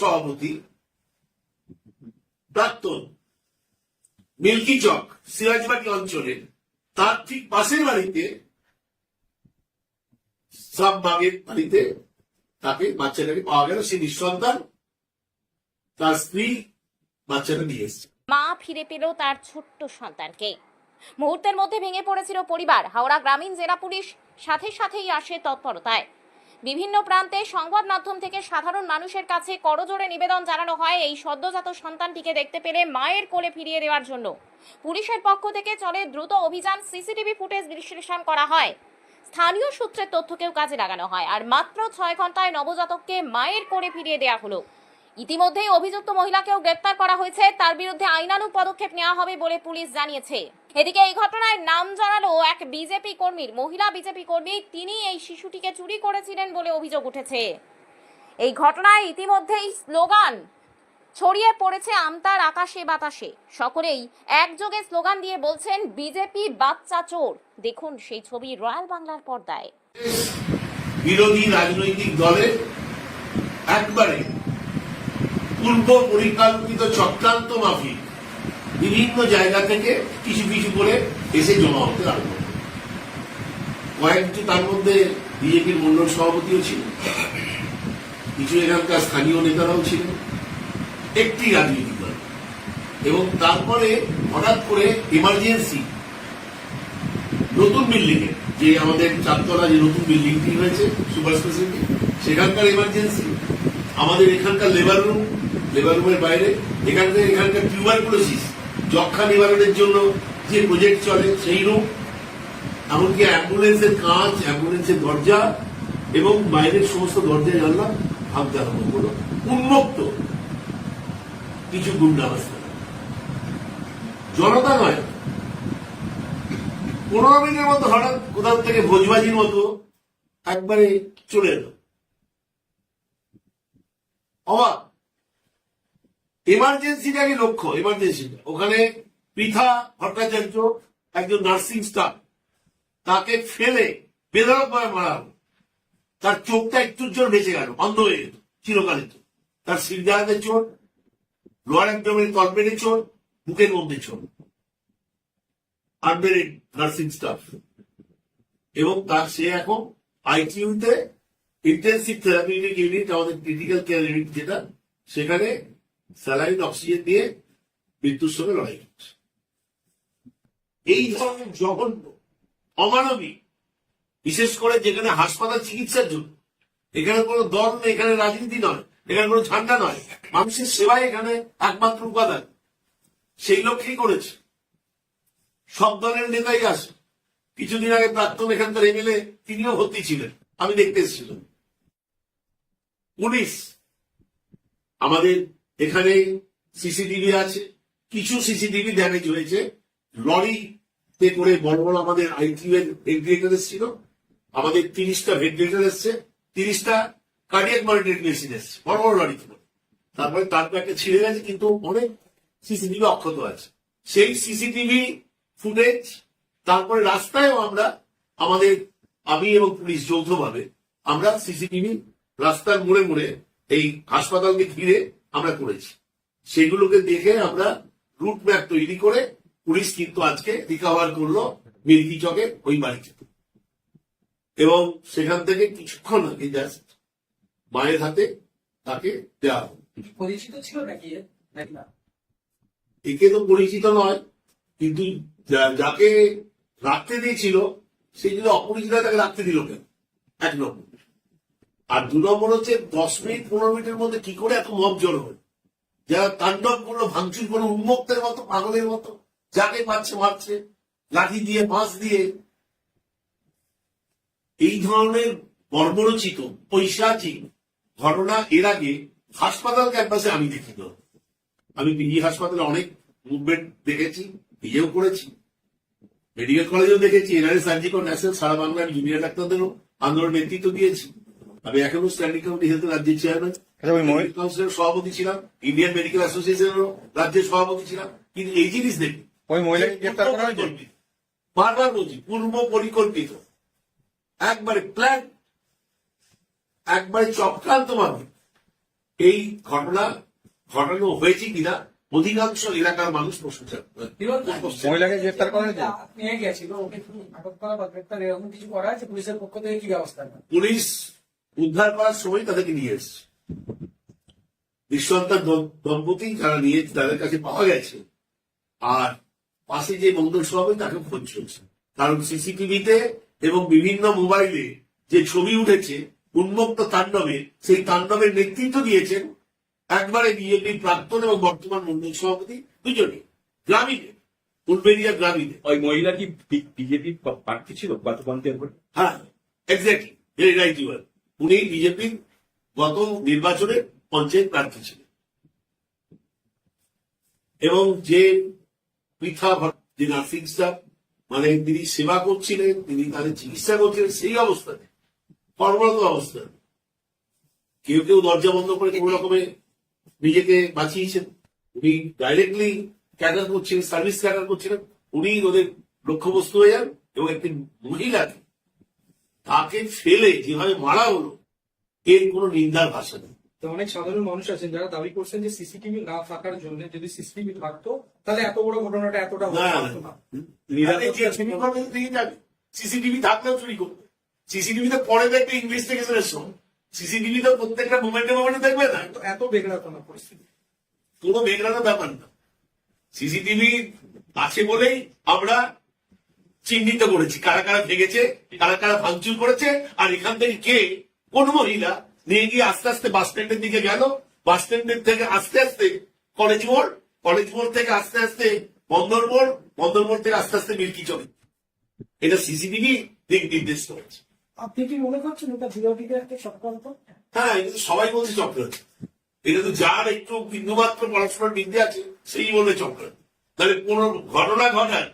সভাপতি, প্রাক্তন মিল্কি চক সিরাজবাড়ি অঞ্চলে তার ঠিক পাশের বাড়িতে, সাব বাগের বাড়িতে তাকে বাচ্চাটাকে পাওয়া গেল, সে নিঃসন্তান, তার স্ত্রী বাচ্চাটা নিয়ে এসছে। মা ফিরে পেল তার ছোট্ট সন্তানকে। মুহূর্তের মধ্যে ভেঙে পড়েছিল পরিবার। হাওড়া গ্রামীণ জেলা পুলিশ সাথে সাথেই আসে তৎপরতায়। বিভিন্ন প্রান্তে সংবাদ মাধ্যম থেকে সাধারণ মানুষের কাছে করজোড়ে নিবেদন জানানো হয় এই সদ্যজাত সন্তানটিকে দেখতে পেলে মায়ের কোলে ফিরিয়ে দেওয়ার জন্য। পুলিশের পক্ষ থেকে চলে দ্রুত অভিযান সিসিটিভি ফুটেজ বিশ্লেষণ করা হয়। স্থানীয় সূত্রের তথ্যকেও কাজে লাগানো হয় আর মাত্র ছয় ঘন্টায় নবজাতককে মায়ের কোলে ফিরিয়ে দেওয়া হলো। ইতিমধ্যেই অভিযুক্ত মহিলাকেও গ্রেপ্তার করা হয়েছে। তার বিরুদ্ধে আইনানুগ পদক্ষেপ নেওয়া হবে বলে পুলিশ জানিয়েছে। এদিকে এই ঘটনায় নাম জানালো এক বিজেপি কর্মীর, মহিলা বিজেপি কর্মী। তিনি এই শিশুটিকে চুরি করেছিলেন বলে অভিযোগ উঠেছে। এই ঘটনায় ইতিমধ্যেই স্লোগান, ছড়িয়ে পড়েছে আমতার আকাশে বাতাসে। সকলেই একযোগে স্লোগান দিয়ে বলছেন, বিজেপি বাচ্চা চোর। দেখুন সেই ছবি রয়্যাল বাংলার পর্দায়। বিরোধী রাজনৈতিক দলের একবারে পূর্ব পরিকল্পিত চক্রান্ত মাফিক। বিভিন্ন জায়গা থেকে কিছু কিছু করে এসে জমা হতে আরম্ভ কয়েকটি তার মধ্যে বিজেপির মন্ডল সভাপতিও ছিল কিছু এখানকার স্থানীয় নেতারাও ছিল একটি রাজনৈতিক দল। এবং তারপরে হঠাৎ করে এমার্জেন্সি নতুন বিল্ডিং যে আমাদের চারতলা যে নতুন বিল্ডিংটি হয়েছে সুপার স্পেশালিটি সেখানকার এমার্জেন্সি আমাদের এখানকার লেবার রুম লেবার রুমের বাইরে, এখানকার এখানকার টিউবারকুলোসিস যক্ষা নিবারণের জন্য যে প্রজেক্ট চলে সেই রূপ, এমনকি অ্যাম্বুলেন্সের কাঁচ অ্যাম্বুলেন্সের দরজা এবং বাইরের সমস্ত দরজা জানলা ভাবতে আরম্ভ করল। উন্মুক্ত কিছু গুন্ডাবস্থা জনতা নয়, পনেরো মিনিটের মতো হঠাৎ কোথাও থেকে ভোজবাজির মতো একবারে চলে এলো। অবাক। এমার্জেন্সিটাকে লক্ষ্য? এমার্জেন্সিটা ওখানে পৃথা ভট্টাচার্য একজন নার্সিং স্টাফ তাকে ফেলে বেদরক ভাবে মারা হলো। তার চোখটা একটুর জন্য বেঁচে গেল, অন্ধ হয়ে যেত চিরকালের জন্য। তার সিরদারাতে চোট লোয়ার একদমের কলপেটে চোর, বুকের মধ্যে চোট আনমেরিড নার্সিং স্টাফ এবং তার সে এখন আইটিইউতে ইন্টেন্সিভ থেরাপিউটিক ইউনিট আমাদের ক্রিটিক্যাল কেয়ার ইউনিট যেটা, সেখানে স্যালাইন অক্সিজেন দিয়ে মৃত্যুর সঙ্গে লড়াই করছে। এই ধরনের জঘন্য, অমানবিক, বিশেষ করে যেখানে হাসপাতাল চিকিৎসার জন্য, এখানে কোনো দল নেই, এখানে রাজনীতি নয়, এখানে কোনো ঝান্ডা নয়। মানুষের সেবাই এখানে একমাত্র উপাদান। সেই লক্ষ্যেই করেছে। সব দলের নেতাই আসে। কিছুদিন আগে প্রাক্তন এখানকার এমএলএ তিনিও ভর্তি ছিলেন। আমি দেখতে এসেছিলাম। পুলিশ, আমাদের এখানে সিসিটিভি আছে, কিছু সিসিটিভি ড্যামেজ হয়েছে। লরিতে করে বড় বড় আমাদের আইটিউ এর ভেন্টিলেটার এসেছিল। আমাদের তিরিশটা ভেন্টিলেটার এসছে, তিরিশটা কার্ডিয়াক মনিটরিং মেশিন এসছে, বড় বড় লরিতে করে। তারপরে তার ব্যাগে ছিঁড়ে গেছে, কিন্তু অনেক সিসিটিভি অক্ষত আছে। সেই সিসিটিভি ফুটেজ, তারপরে রাস্তায়ও আমরা, আমাদের আমি এবং পুলিশ যৌথভাবে আমরা সিসিটিভি রাস্তার মোড়ে মোড়ে এই হাসপাতালকে ঘিরে আমরা করেছি। সেগুলোকে দেখে আমরা রুট ম্যাপ তৈরি করে পুলিশ কিন্তু আজকে রিকভার করল মিল্কি চকে ওই বাড়িতে। এবং সেখান থেকে কিছুক্ষণ আগে জাস্ট মায়ের হাতে তাকে দেওয়া হলো। পরিচিত ছিল নাকি একে তো পরিচিত নয় কিন্তু যা- যাকে রাখতে দিয়েছিল সেই যদি অপরিচিত হয়, তাকে রাখতে দিল কেন? এক নম্বর। আর দু নম্বর হচ্ছে দশ মিনিট, পনেরো মিনিটের মধ্যে কি করে এত মব জড়ো হল যারা তাণ্ডব করল ভাঙচুর করল উন্মুক্তের মতো, পাগলের মতো, যাকে পাচ্ছে মারছে, লাঠি দিয়ে, বাঁশ দিয়ে, এই ধরনের বর্বরচিত পৈশাচিক ঘটনা এর আগে হাসপাতাল ক্যাম্পাসে আমি দেখিনি আমি পিজি হাসপাতালে অনেক মুভমেন্ট দেখেছি, নিজেও করেছি। মেডিকেল কলেজেও দেখেছি, এনআরএস সার্জিক্যাল ন্যাশনাল সারা বাংলার জুনিয়র ডাক্তারদেরও আন্দোলন নেতৃত্ব দিয়েছি। আমি এখনও স্ট্যান্ডিং কমিটি হেলথ রাজ্যের চেয়ারম্যান আচ্ছা, কাউন্সিলের সভাপতি ছিলাম ইন্ডিয়ান মেডিকেল অ্যাসোসিয়েশনেরও রাজ্যের সভাপতি ছিলাম কিন্তু এই জিনিস দেখি ওই মহিলাকে গ্রেপ্তার করা হয়েছে? বারবার বলছি পূর্ব পরিকল্পিত একবারে প্ল্যান একবারে চক্রান্ত ভাবে এই ঘটনা ঘটানো হয়েছে কিনা অধিকাংশ এলাকার মানুষ প্রশ্ন করছে মহিলাকে গ্রেফতার করা হয়েছে? নিয়ে গেছিল ওকে আটক করা বা গ্রেপ্তার এরকম কিছু করা আছে? পুলিশের পক্ষ থেকে কি ব্যবস্থা? পুলিশ উদ্ধার করার সময় তাদেরকে নিয়ে এসছে। নিঃসন্তান দম- দম্পতি যারা নিয়ে তাদের কাছে পাওয়া গেছে। আর পাশে যে মঙ্গল সভাপতি তাকে খোঁজ চলছে। কারণ সিসিটিভিতে এবং বিভিন্ন মোবাইলে যে ছবি উঠেছে উন্মুক্ত তাণ্ডবে সেই তাণ্ডবের নেতৃত্ব দিয়েছেন একবারে বিজেপির প্রাক্তন এবং বর্তমান মন্ডল সভাপতি দুজনে গ্রামীণে উলবেরিয়া গ্রামীণে ওই মহিলা কি বিজেপি প্রার্থী ছিল ভোটে হ্যাঁ এক্স্যাক্টলি ভেরি রাইট ইউর উনি বিজেপির গত নির্বাচনে পঞ্চায়েত প্রার্থী ছিলেন। এবং যে পৃথা যে নার্সিং স্টাফ মানে তিনি সেবা করছিলেন, তিনি তাদের চিকিৎসা করছিলেন, সেই অবস্থাতে, কর্মরত অবস্থা কেউ কেউ দরজা বন্ধ করে কোন রকমে নিজেকে বাঁচিয়েছেন। উনি ডাইরেক্টলি ক্যাটার করছিলেন সার্ভিস ক্যাটার করছিলেন। উনি ওদের লক্ষ্যবস্তু হয়ে যান এবং একটি মহিলাকে তাকে ফেলে যেভাবে মারা হলো এর কোনো নিন্দার ভাষা নেই। তো অনেক সাধারণ মানুষ আছেন যারা দাবি করছেন যে সিসিটিভি না থাকার জন্য যদি সিসিটিভি থাকতো তাহলে এত বড় ঘটনাটা এতটা সিসিটিভি থাকলেও চুরি করবে। সিসিটিভি তো পরে দেখবে ইনভেস্টিগেশনের সময়। সিসিটিভি তো প্রত্যেকটা মোমেন্টে মোমেন্টে দেখবে না। তো এত বেগড়াতো না পরিস্থিতি। কোনো বেগরানো ব্যাপার না। সিসিটিভি আছে বলেই আমরা চিহ্নিত করেছি। কারা কারা ভেঙেছে কারা কারা ভাঙচুর করেছে আর এখান থেকে কে কোন মহিলা নিয়ে গিয়ে আস্তে আস্তে বাস স্ট্যান্ডের দিকে গেল। বাস স্ট্যান্ডের থেকে আস্তে আস্তে কলেজ মোড় কলেজ মোড় থেকে আস্তে আস্তে বন্দর মোড় বন্দর মোড় থেকে আস্তে আস্তে মিল্কি চলে। এটা সিসিটিভি দিক নির্দেশ করেছে। আপনি কি মনে করছেন এটা বিরোধীদের একটা চক্রান্ত হ্যাঁ এটা তো সবাই বলছে চক্রান্ত। এটা তো যার একটু বিন্দুমাত্র পড়াশোনার বিদ্যে আছে সেই বলে চক্রান্ত। তাহলে কোন ঘটনা ঘটায়